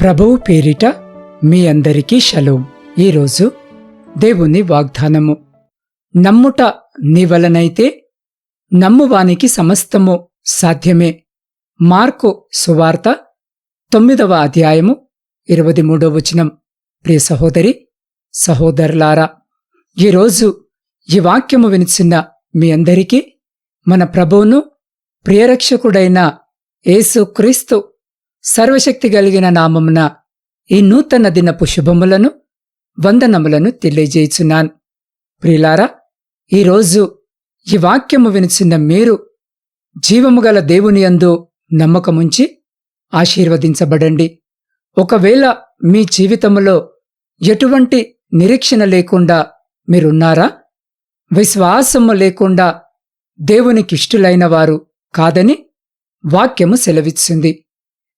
ప్రభువు పేరిట మీ అందరికీ షలోం. ఈరోజు దేవుని వాగ్దానము. నమ్ముట నీ వలనైతే నమ్మువానికి సమస్తము సాధ్యమే. మార్కు సువార్త తొమ్మిదవ అధ్యాయము ఇరవై మూడవ వచనం. ప్రియ సహోదరి సహోదరులారా ఈరోజు ఈ వాక్యము వినిచిన మీ అందరికీ మన ప్రభువును ప్రియరక్షకుడైన యేసుక్రీస్తు సర్వశక్తి కలిగిన నామమున ఈ నూతన దినపు శుభములను వందనములను తెలియజేయుచున్నాను. ప్రియులారా ఈరోజు ఈ వాక్యము వినిచిన మీరు జీవము గల దేవుని యందు నమ్మకముంచి ఆశీర్వదించబడండి. ఒకవేళ మీ జీవితములో ఎటువంటి నిరీక్షణ లేకుండా మీరున్నారా? విశ్వాసము లేకుండా దేవునికిష్టులైన వారు కాదని వాక్యము సెలవిచ్చింది.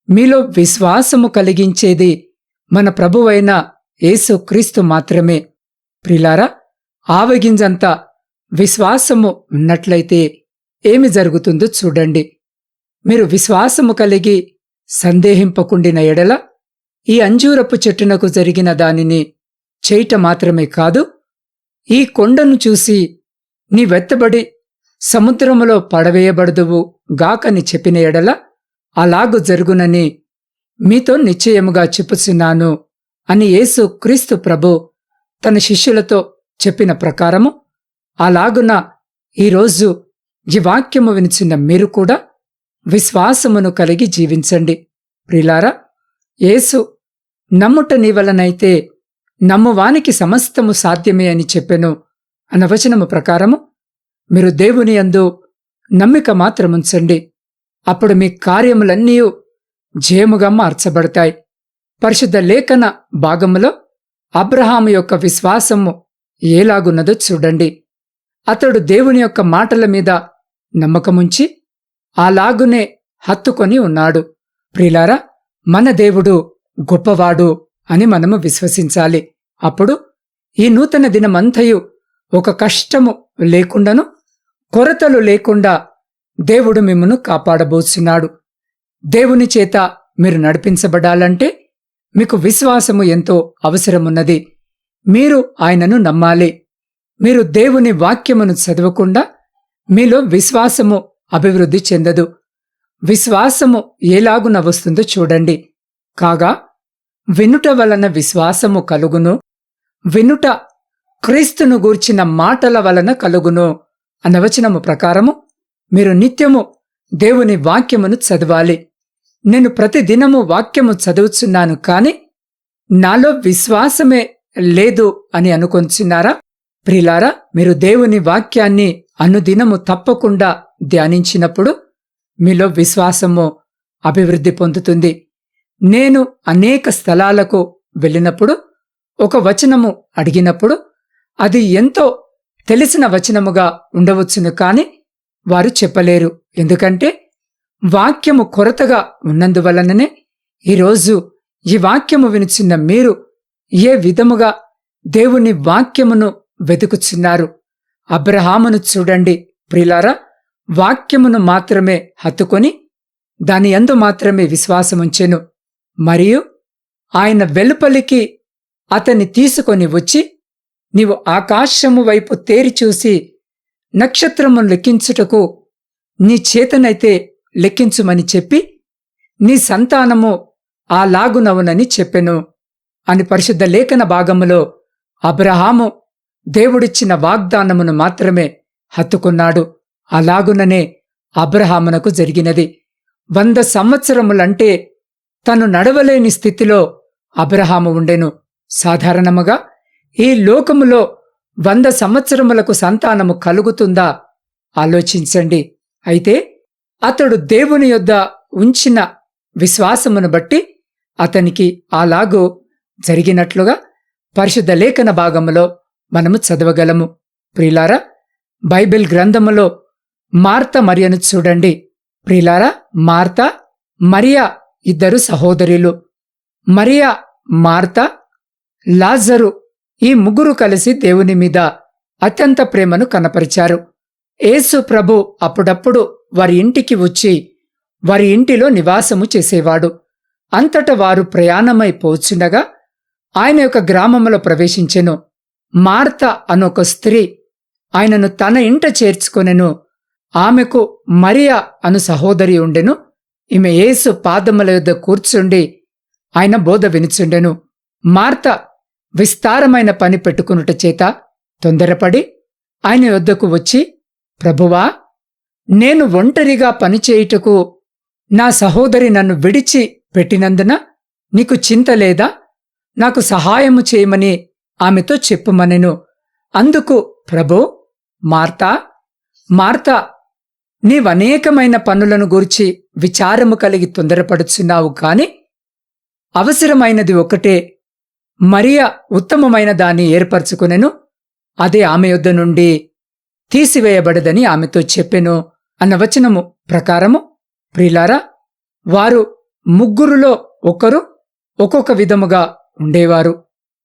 మీలో విశ్వాసము కలిగించేది మన ప్రభువైన యేసుక్రీస్తు మాత్రమే. ప్రిలారా ఆవగింజంత విశ్వాసము ఉన్నట్లయితే ఏమి జరుగుతుందో చూడండి. మీరు విశ్వాసము కలిగి సందేహింపకుండిన ఎడల ఈ అంజూరపు చెట్టునకు జరిగిన దానిని చేయట మాత్రమే కాదు ఈ కొండను చూసి నీ వెత్తబడి సముద్రములో పడవేయబడదువు గాకని చెప్పిన ఎడల అలాగు జరుగునని మీతో నిశ్చయముగా చెప్పుచున్నాను అని యేసు క్రీస్తు ప్రభు తన శిష్యులతో చెప్పిన ప్రకారము అలాగున ఈరోజు ఈ వాక్యము వినిచిన మీరు కూడా విశ్వాసమును కలిగి జీవించండి. ప్రిలారా యేసు నమ్ముట నీ వలనైతే నమ్మువానికి సమస్తము సాధ్యమే అని చెప్పెను అన్న వచనము ప్రకారము మీరు దేవుని అందు నమ్మిక మాత్రముంచండి. అప్పుడు మీ కార్యములన్నీ జయముగా మార్చబడతాయి. పరిశుద్ధ లేఖన భాగములో అబ్రహాము యొక్క విశ్వాసము ఏలాగున్నదో చూడండి. అతడు దేవుని యొక్క మాటల మీద నమ్మకముంచి అలాగునే హత్తుకొని ఉన్నాడు. ప్రిలారా మన దేవుడు గొప్పవాడు అని మనము విశ్వసించాలి. అప్పుడు ఈ నూతన దినమంతయు ఒక కష్టము లేకుండాను కొరతలు లేకుండా దేవుడు మిమ్మను కాపాడబోచున్నాడు. దేవుని చేత మీరు నడిపించబడాలంటే మీకు విశ్వాసము ఎంతో అవసరమున్నది. మీరు ఆయనను నమ్మాలి. మీరు దేవుని వాక్యమును చదవకుండా మీలో విశ్వాసము అభివృద్ధి చెందదు. విశ్వాసము ఏలాగున వస్తుందో చూడండి. కాగా వినుట వలన విశ్వాసము కలుగును. వినుట క్రీస్తును గూర్చిన మాటల వలన కలుగును. అనవచనము ప్రకారము మీరు నిత్యము దేవుని వాక్యమును చదవాలి. నేను ప్రతిదినము వాక్యము చదువుచున్నాను కాని నాలో విశ్వాసమే లేదు అని అనుకొంచున్నారా? ప్రిలారా మీరు దేవుని వాక్యాన్ని అనుదినము తప్పకుండా ధ్యానించినప్పుడు మీలో విశ్వాసము అభివృద్ధి పొందుతుంది. నేను అనేక స్థలాలకు వెళ్ళినప్పుడు ఒక వచనము అడిగినప్పుడు అది ఎంతో తెలిసిన వచనముగా ఉండవచ్చును కానీ వారు చెప్పలేరు. ఎందుకంటే వాక్యము కొరతగా ఉన్నందువలననే ఈరోజు ఈ వాక్యము వినిచిన్న మీరు ఏ విధముగా దేవుని వాక్యమును వెతుకుచున్నారు? అబ్రహామును చూడండి ప్రిలారా వాక్యమును మాత్రమే హత్తుకొని దాని ఎందు మాత్రమే విశ్వాసముంచెను. మరియు ఆయన వెలుపలికి అతన్ని తీసుకొని వచ్చి నీవు ఆకాశము వైపు తేరిచూసి నక్షత్రమును లెక్కించుటకు నీ చేతనైతే లెక్కించుమని చెప్పి నీ సంతానము ఆ లాగునవునని చెప్పెను. అని పరిశుద్ధ లేఖన భాగములో అబ్రహాము దేవుడిచ్చిన వాగ్దానమును మాత్రమే హత్తుకున్నాడు. అలాగుననే అబ్రహామునకు జరిగినది. వంద సంవత్సరములంటే తను నడవలేని స్థితిలో అబ్రహాము ఉండెను. సాధారణముగా ఈ లోకములో వంద సంవత్సరములకు సంతానము కలుగుతుందా? ఆలోచించండి. అయితే అతడు దేవుని యొద్ద ఉంచిన విశ్వాసమును బట్టి అతనికి అలాగూ జరిగినట్లుగా పరిశుద్ధ లేఖన భాగములో మనము చదవగలము. ప్రిలారా బైబిల్ గ్రంథములో మార్త మరియను చూడండి. ప్రిలారా మార్త మరియా ఇద్దరు సహోదరులు. మరియా మార్త లాజరు ఈ ముగ్గురు కలిసి దేవుని మీద అత్యంత ప్రేమను కనపరిచారు. యేసు ప్రభు అప్పుడప్పుడు వారి ఇంటికి వచ్చి వారి ఇంటిలో నివాసము చేసేవాడు. అంతట వారు ప్రయాణమై పోచుండగా ఆయన యొక్క గ్రామంలో ప్రవేశించెను. మార్త అనొక స్త్రీ ఆయనను తన ఇంట చేర్చుకొనెను. ఆమెకు మరియా అను సహోదరి ఉండెను. ఈమె యేసు పాదముల యొద్ద కూర్చుండి ఆయన బోధ వినుచుండెను. మార్త విస్తారమైన పని పెట్టుకునుట చేత తొందరపడి ఆయన యొద్దకు వచ్చి ప్రభువా నేను ఒంటరిగా పనిచేయుటకు నా సహోదరి నన్ను విడిచి పెట్టినందున నీకు చింత లేదా? నాకు సహాయము చేయమని ఆమెతో చెప్పుమనెను. అందుకు ప్రభు మార్తా మార్తా నీవనేకమైన పనులను గూర్చి విచారము కలిగి తొందరపడుచున్నావు కాని అవసరమైనది ఒకటే మరియా ఉత్తమమైన దాన్ని ఏర్పరచుకునెను. అదే ఆమె యొద్ద నుండి తీసివేయబడదని ఆమెతో చెప్పెను అన్న వచనము ప్రకారము. ప్రిలారా వారు ముగ్గురులో ఒకరు ఒక్కొక్క విధముగా ఉండేవారు.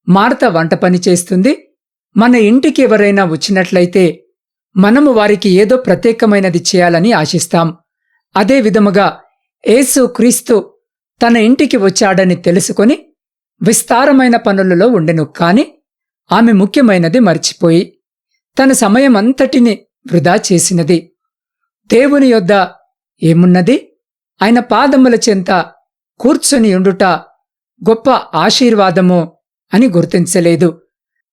మార్త వంట పని చేస్తుంది. మన ఇంటికి ఎవరైనా వచ్చినట్లయితే మనము వారికి ఏదో ప్రత్యేకమైనది చేయాలని ఆశిస్తాం. అదే విధముగా యేసు క్రీస్తు తన ఇంటికి వచ్చాడని తెలుసుకొని విస్తారమైన పనులలో ఉండెను కాని ఆమె ముఖ్యమైనది మర్చిపోయి తన సమయమంతటిని వృధా చేసినది. దేవుని యొద్ద ఏమున్నది? ఆయన పాదముల చెంత కూర్చొని ఉండుట గొప్ప ఆశీర్వాదము అని గుర్తించలేదు.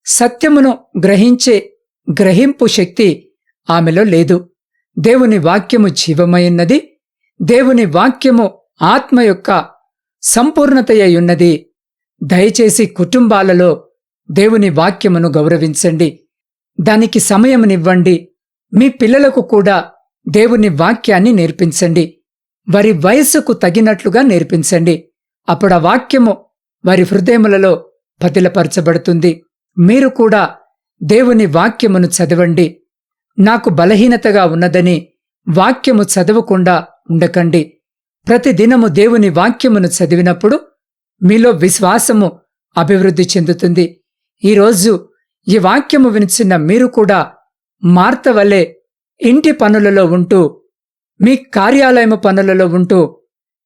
సత్యమును గ్రహించే గ్రహింపు శక్తి ఆమెలో లేదు. దేవుని వాక్యము జీవమైనది దేవుని వాక్యము ఆత్మ యొక్క సంపూర్ణతయ్యున్నది దయచేసి కుటుంబాలలో దేవుని వాక్యమును గౌరవించండి. దానికి సమయమునివ్వండి. మీ పిల్లలకు కూడా దేవుని వాక్యాన్ని నేర్పించండి. వారి వయస్సుకు తగినట్లుగా నేర్పించండి. అప్పుడు ఆ వాక్యము వారి హృదయములలో పతిలపరచబడుతుంది మీరు కూడా దేవుని వాక్యమును చదవండి. నాకు బలహీనతగా ఉన్నదని వాక్యము చదవకుండా ఉండకండి. ప్రతిదినము దేవుని వాక్యమును చదివినప్పుడు మీలో విశ్వాసము అభివృద్ధి చెందుతుంది. ఈరోజు ఈ వాక్యము వినిచిన్న మీరు కూడా మార్త వలె ఇంటి పనులలో ఉంటూ మీ కార్యాలయము పనులలో ఉంటూ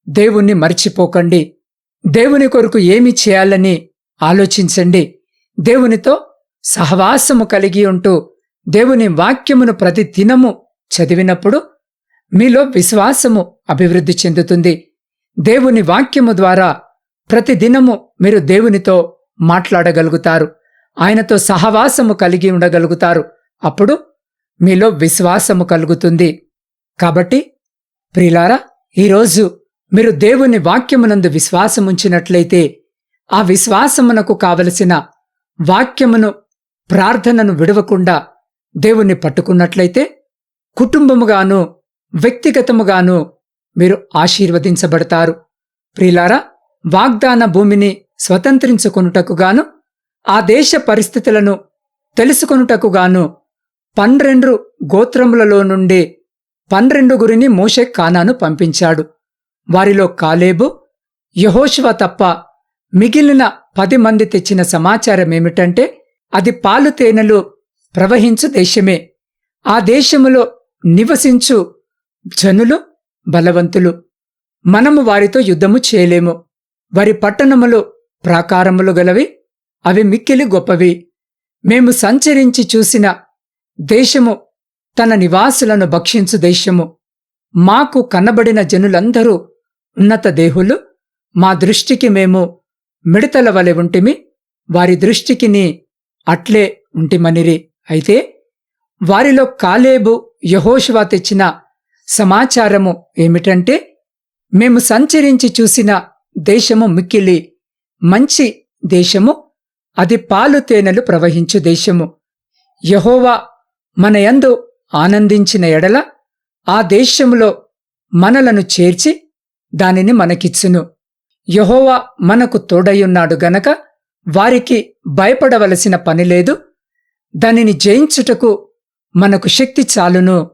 దేవుణ్ణి మర్చిపోకండి. దేవుని కొరకు ఏమి చేయాలని ఆలోచించండి. దేవునితో సహవాసము కలిగి ఉంటూ దేవుని వాక్యమును ప్రతి దినము చదివినప్పుడు మీలో విశ్వాసము అభివృద్ధి చెందుతుంది. దేవుని వాక్యము ద్వారా ప్రతిదినము మీరు దేవునితో మాట్లాడగలుగుతారు. ఆయనతో సహవాసము కలిగి ఉండగలుగుతారు. అప్పుడు మీలో విశ్వాసము కలుగుతుంది. కాబట్టి ప్రిలారా ఈరోజు మీరు దేవుని వాక్యమునందు విశ్వాసముంచినట్లయితే ఆ విశ్వాసమునకు కావలసిన వాక్యమును ప్రార్థనను విడవకుండా దేవుణ్ణి పట్టుకున్నట్లయితే కుటుంబముగాను వ్యక్తిగతముగాను మీరు ఆశీర్వదించబడతారు. ప్రిలారా వాగ్దాన భూమిని స్వతంత్రించుకొనుటకుగాను ఆ దేశ పరిస్థితులను తెలుసుకొనుటకుగాను పన్నెండు గోత్రములలో నుండి పన్నెండుగురిని మోషే కానాను పంపించాడు. వారిలో కాలేబు యహోశివ తప్ప మిగిలిన పది మంది తెచ్చిన సమాచారమేమిటంటే అది పాలు తేనెలు ప్రవహించు దేశమే. ఆ దేశములో నివసించు జనులు బలవంతులు. మనము వారితో యుద్ధము చేయలేము. వారి పట్టణములు ప్రాకారములు గలవి అవి మిక్కిలి గొప్పవి. మేము సంచరించి చూసిన దేశము తన నివాసులను భక్షించు దేశము. మాకు కనబడిన జనులందరూ ఉన్నత దేహులు. మా దృష్టికి మేము మిడతల వలె ఉంటిమి వారి దృష్టికిని అట్లే ఉంటిమనిరి. అయితే వారిలో కాలేబు యహోషువా తెచ్చిన సమాచారము ఏమిటంటే మేము సంచరించి చూసిన దేశము మిక్కిలి మంచి దేశము అది పాలు తేనెలు ప్రవహించు దేశము. యహోవా మన యందు ఆనందించిన ఎడల ఆ దేశములో మనలను చేర్చి దానిని మనకిచ్చును. యహోవా మనకు తోడయున్నాడు గనక వారికి భయపడవలసిన పనిలేదు దానిని జయించుటకు మనకు శక్తి చాలును.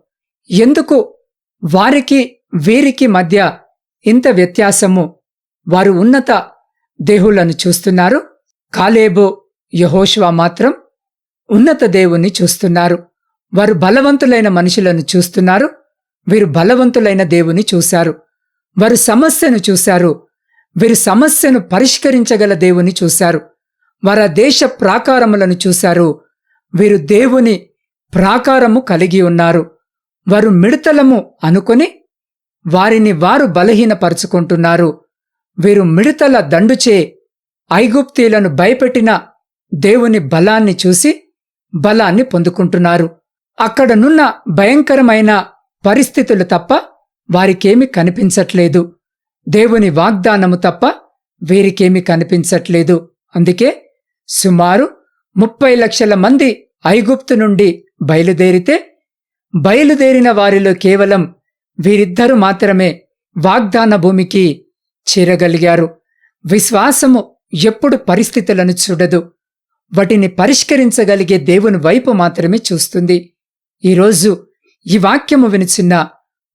ఎందుకు? వారికి వీరికి మధ్య ఇంత వ్యత్యాసము. వారు ఉన్నత దేహులను చూస్తున్నారు. కాలేబో యహోష్వా మాత్రం ఉన్నత దేవుణ్ణి చూస్తున్నారు. వారు బలవంతులైన మనుషులను చూస్తున్నారు. వీరు బలవంతులైన దేవుని చూశారు. వారు సమస్యను చూశారు. వీరు సమస్యను పరిష్కరించగల దేవుని చూశారు. వారు ఆ దేశ ప్రాకారములను చూశారు. వీరు దేవుని ప్రాకారము కలిగి ఉన్నారు. వారు మిడతలము అనుకొని వారిని వారు బలహీనపరుచుకుంటున్నారు. వీరు మిడతల దండుచే ఐగుప్తీలను భయపెట్టిన దేవుని బలాన్ని చూసి బలాన్ని పొందుకుంటున్నారు. అక్కడనున్న భయంకరమైన పరిస్థితులు తప్ప వారికేమి కనిపించట్లేదు. దేవుని వాగ్దానము తప్ప వీరికేమి కనిపించట్లేదు. అందుకే సుమారు ముప్పై లక్షల మంది ఐగుప్తు నుండి బయలుదేరితే బయలుదేరిన వారిలో కేవలం వీరిద్దరు మాత్రమే వాగ్దాన భూమికి చేరగలిగారు. విశ్వాసము ఎప్పుడు పరిస్థితులను చూడదు. వాటిని పరిష్కరించగలిగే దేవుని వైపు మాత్రమే చూస్తుంది. ఈరోజు ఈ వాక్యము వినిచిన్న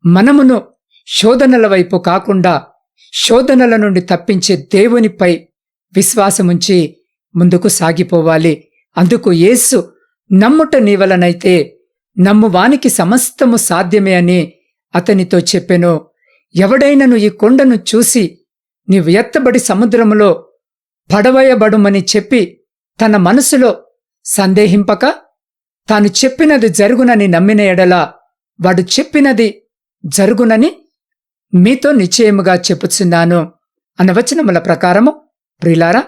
మనమును శోధనల వైపు కాకుండా శోధనల నుండి తప్పించే దేవునిపై విశ్వాసముంచి ముందుకు సాగిపోవాలి. అందుకు యేసు నమ్ముట నీవలనైతే నమ్మువానికి సమస్తము సాధ్యమే అని అతనితో చెప్పెను. ఎవడైనను ఈ కొండను చూసి నీవు ఎత్తబడి సముద్రములో పడవయబడుమని చెప్పి తన మనసులో సందేహింపక తాను చెప్పినది జరుగునని నమ్మిన ఎడల వాడు చెప్పినది జరుగునని మీతో నిశ్చయముగా చెప్పుచున్నాను అన్న వచనముల ప్రకారము ప్రిలారా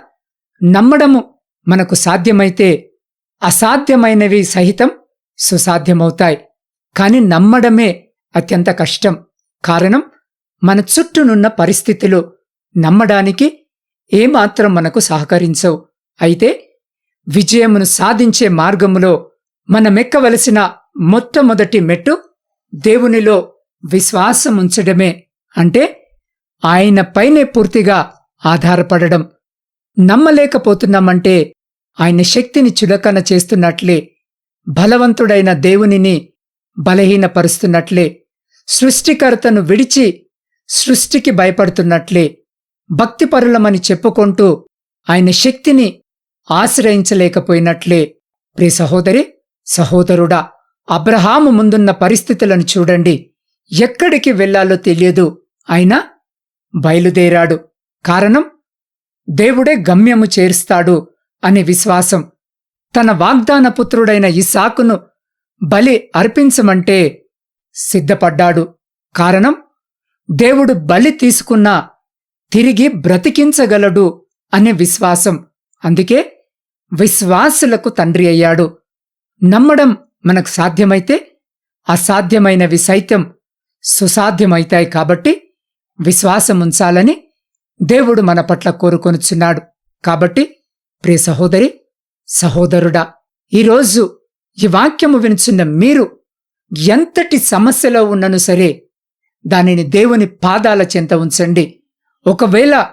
నమ్మడము మనకు సాధ్యమైతే అసాధ్యమైనవి సహితం సుసాధ్యమవుతాయి. కాని నమ్మడమే అత్యంత కష్టం. కారణం మన చుట్టూనున్న పరిస్థితులు నమ్మడానికి ఏమాత్రం మనకు సహకరించవు. అయితే విజయమును సాధించే మార్గములో మనమెక్కవలసిన మొట్టమొదటి మెట్టు దేవునిలో విశ్వాసముంచడమే అంటే ఆయనపైనే పూర్తిగా ఆధారపడడం. నమ్మలేకపోతున్నామంటే ఆయన శక్తిని చులకన చేస్తున్నట్లే బలవంతుడైన దేవునిని బలహీనపరుస్తున్నట్లే సృష్టికర్తను విడిచి సృష్టికి భయపడుతున్నట్లే భక్తిపరులమని చెప్పుకుంటూ ఆయన శక్తిని ఆశ్రయించలేకపోయినట్లే. ప్రి సహోదరి సహోదరుడా అబ్రహాము ముందున్న పరిస్థితులను చూడండి. ఎక్కడికి వెళ్ళాలో తెలియదు. అయినా బయలుదేరాడు. కారణం దేవుడే గమ్యము చేరుస్తాడు అనే విశ్వాసం. తన వాగ్దాన పుత్రుడైన ఇసాకును బలి అర్పించమంటే సిద్ధపడ్డాడు. కారణం దేవుడు బలి తీసుకున్నా తిరిగి బ్రతికించగలడు అనే విశ్వాసం. అందుకే విశ్వాసులకు తండ్రి అయ్యాడు. నమ్మడం మనకు సాధ్యమైతే అసాధ్యమైనవి సైత్యం సుసాధ్యమైతాయి కాబట్టి విశ్వాసం ఉంచాలని దేవుడు మన పట్ల కోరుకొనుచున్నాడు. కాబట్టి ప్రియ సహోదరి సహోదరుడా ఈరోజు ఈ వాక్యము వినుచున్న మీరు ఎంతటి సమస్యలో ఉన్నను సరే దానిని దేవుని పాదాల చెంత ఉంచండి. ఒకవేళ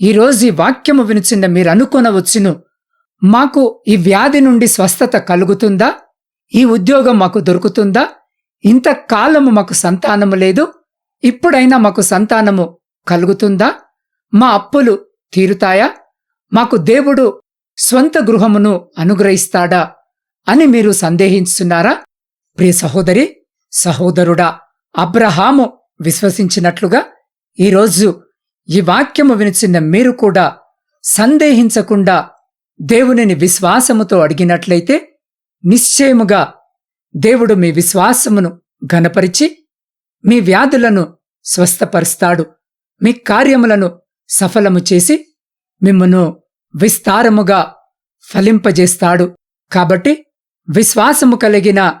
ఈరోజు ఈ వాక్యము వినుచున్న మీరు అనుకొనవచ్చును మాకు ఈ వ్యాధి నుండి స్వస్థత కలుగుతుందా? ఈ ఉద్యోగం మాకు దొరుకుతుందా? ఇంతకాలము మాకు సంతానము లేదు ఇప్పుడైనా మాకు సంతానము కలుగుతుందా? మా అప్పులు తీరుతాయా? మాకు దేవుడు స్వంత గృహమును అనుగ్రహిస్తాడా అని మీరు సందేహిస్తున్నారా ప్రియ సహోదరి సహోదరుడా అబ్రహాము విశ్వసించినట్లుగా ఈరోజు ఈ వాక్యము వినిచిన మీరు కూడా సందేహించకుండా దేవునిని విశ్వాసముతో అడిగినట్లయితే నిశ్చయముగా దేవుడు మీ విశ్వాసమును ఘనపరిచి మీ వ్యాధులను స్వస్థపరుస్తాడు. మీ కార్యములను సఫలము చేసి మిమ్మను విస్తారముగా ఫలింపజేస్తాడు. కాబట్టి విశ్వాసము కలిగిన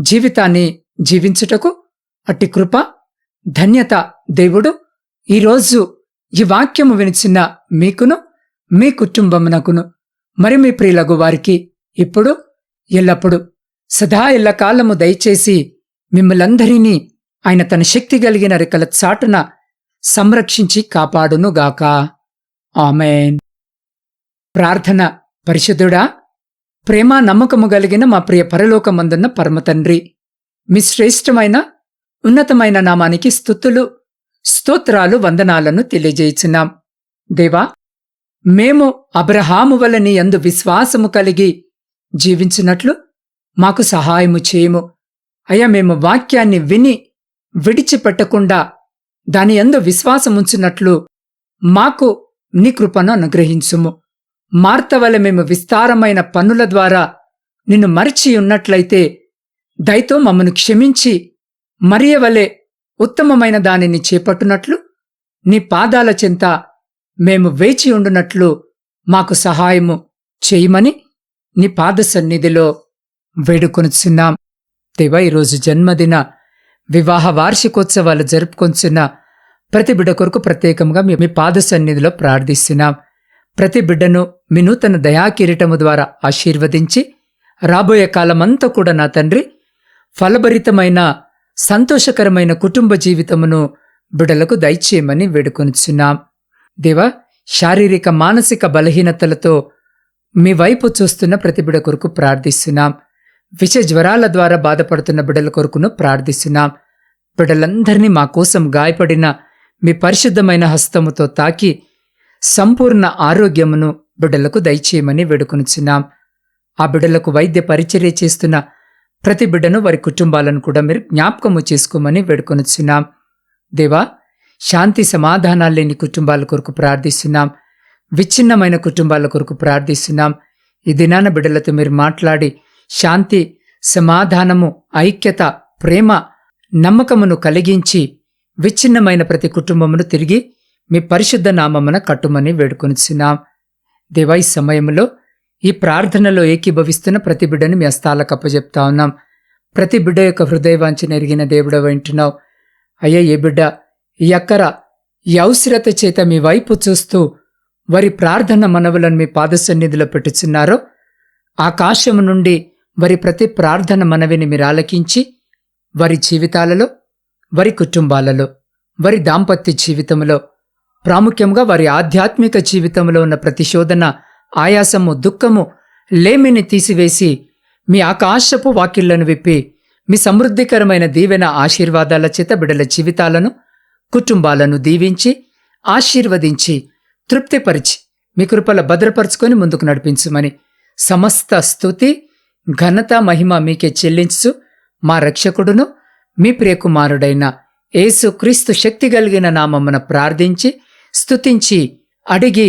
జీవితాన్ని జీవించుటకు అట్టి కృప ధన్యత దేవుడు ఈరోజు ఈ వాక్యము వినిచిన మీకును మీ కుటుంబమునకును మరి మీ ప్రియులగు వారికి ఇప్పుడు ఎల్లప్పుడు సదా ఎల్లకాలము దయచేసి మిమ్మలందరినీ ఆయన తన శక్తి కలిగిన రెక్కల చాటున సంరక్షించి కాపాడునుగాక. ఆమెన్. ప్రార్థన పరిశుద్ధుడా ప్రేమ నమ్మకము కలిగిన మా ప్రియ పరలోకమందున్న పరమతండ్రి మీ శ్రేష్టమైన ఉన్నతమైన నామానికి స్థుతులు. స్తోత్రాలు వందనాలను తెలియజేయుచున్నాం. దేవా మేము అబ్రహాము వలని ఎందు విశ్వాసము కలిగి జీవించినట్లు మాకు సహాయము చేయము. అయ్యా మేము వాక్యాన్ని విని విడిచిపెట్టకుండా దాని ఎందు విశ్వాసముంచినట్లు మాకు నీ కృపను అనుగ్రహించుము. మార్తవలె మేము విస్తారమైన పన్నుల ద్వారా నిన్ను మరిచి ఉన్నట్లయితే దయతో మమ్మను క్షమించి మరియవలే ఉత్తమమైన దానిని చేపట్టునట్లు నీ పాదాల చెంత మేము వేచి ఉండునట్లు మాకు సహాయము చేయమని నీ పాద సన్నిధిలో వేడుకొనుచున్నాం. దేవా ఈరోజు జన్మదిన వివాహ వార్షికోత్సవాలు జరుపుకొంచున్న ప్రతి బిడ్డ కొరకు ప్రత్యేకంగా మీ పాద సన్నిధిలో ప్రార్థిస్తున్నాం. ప్రతి బిడ్డను మీ నూతన దయాకిరీటము ద్వారా ఆశీర్వదించి రాబోయే కాలమంతా కూడా నా తండ్రి ఫలభరితమైన సంతోషకరమైన కుటుంబ జీవితమును బిడలకు దయచేయమని వేడుకొనిచున్నాం. దేవా శారీరక మానసిక బలహీనతలతో మీ వైపు చూస్తున్న ప్రతి బిడ కొరకు ప్రార్థిస్తున్నాం. విష జ్వరాల ద్వారా బాధపడుతున్న బిడల కొరకును ప్రార్థిస్తున్నాం. బిడలందరినీ మా కోసం గాయపడిన మీ పరిశుద్ధమైన హస్తముతో తాకి సంపూర్ణ ఆరోగ్యమును బిడ్డలకు దయచేయమని వేడుకొనిచున్నాం. ఆ బిడ్డలకు వైద్య పరిచర్య చేస్తున్న ప్రతి బిడ్డను వారి కుటుంబాలను కూడా మీరు జ్ఞాపకము చేసుకోమని వేడుకొనుచున్నాం. దేవా శాంతి సమాధానాలు లేని కుటుంబాల కొరకు ప్రార్థిస్తున్నాం. విచ్ఛిన్నమైన కుటుంబాల కొరకు ప్రార్థిస్తున్నాం. ఈ దినాన బిడ్డలతో మీరు మాట్లాడి శాంతి సమాధానము ఐక్యత ప్రేమ నమ్మకమును కలిగించి విచ్ఛిన్నమైన ప్రతి కుటుంబమును తిరిగి మీ పరిశుద్ధ నామమున కట్టుమని వేడుకొనిచున్నాం. దేవా ఈ సమయంలో ఈ ప్రార్థనలో ఏకీభవిస్తున్న ప్రతి బిడ్డను మీ అస్తాలకు అప్పజెప్తా ఉన్నాం. ప్రతి బిడ్డ యొక్క హృదయవాంఛన ఎరిగిన దేవుడ వింటున్నావు అయ్యా ఏ బిడ్డ ఈ అక్కర ఈ అవసరత చేత మీ వైపు చూస్తూ వారి ప్రార్థన మనవులను మీ పాదసన్నిధిలో పెట్టుచున్నారో ఆకాశము నుండి వారి ప్రతి ప్రార్థన మనవిని మీరు ఆలకించి వారి జీవితాలలో వారి కుటుంబాలలో వారి దాంపత్య జీవితంలో ప్రాముఖ్యంగా వారి ఆధ్యాత్మిక జీవితంలో ఉన్న ప్రతిశోధన ఆయాసము దుఃఖము లేమిని తీసివేసి మీ ఆకాశపు వాకిళ్ళను విప్పి మీ సమృద్ధికరమైన దీవెన ఆశీర్వాదాల చేత బిడల జీవితాలను కుటుంబాలను దీవించి ఆశీర్వదించి తృప్తిపరిచి మీ కృపల భద్రపరుచుకొని ముందుకు నడిపించుమని సమస్త స్థుతి ఘనత మహిమ మీకే చెల్లించు మా రక్షకుడును మీ ప్రియకుమారుడైన యేసు క్రీస్తు శక్తి కలిగిన నామమున ప్రార్థించి స్తుతించి అడిగి